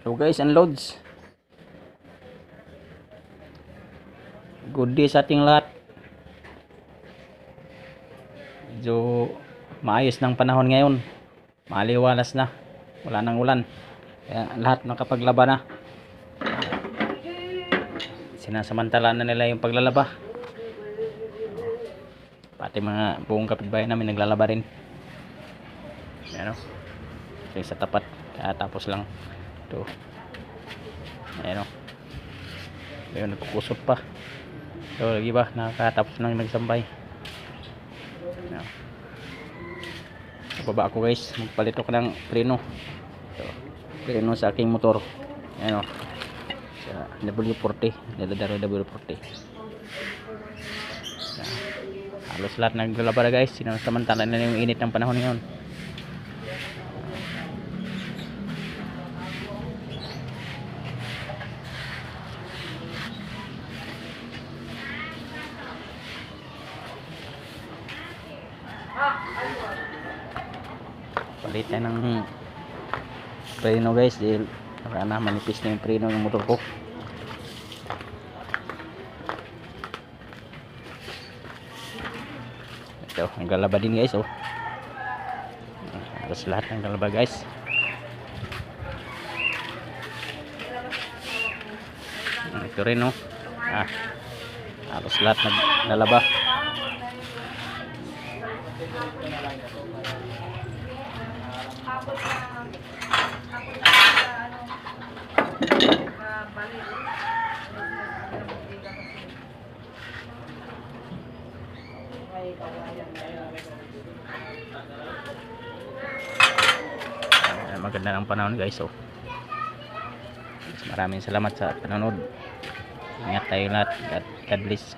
So guys, unloads. Good day sa ating lahat. Medyo maayos ng panahon ngayon. Maliwalas na. Wala nang ulan. Kaya lahat nakapaglaba na. Sinasamantala na nila yung paglalaba. Pati mga buong kapitbahay namin naglalaba rin. Ayan o. Ito yung sa tapat. Kaya tapos lang. Ito. Ayan o. Ayun, nagkukusot pa. So, lagi ba? Nakakatapos nang nagsambay. Ayan. Baba ako guys. Magpalit ako ng preno. So, preno sa aking motor. Ayan o. Sa W40. Dadadaro W40. Ayan. Halos lahat naglalaba na guys. Sinasamantala na yung init ng panahon ngayon. Palit tayo ng preno guys dahil wala na manipis na yung preno ng motor ko. Ito ang galaba din guys oh. Halos lahat ng galaba guys. Ito rin oh. Ah halos lahat naglalaba Ah, maganda ng panahon guys oh. Maraming salamat sa panonood. Ingat tayo lahat. God, God bless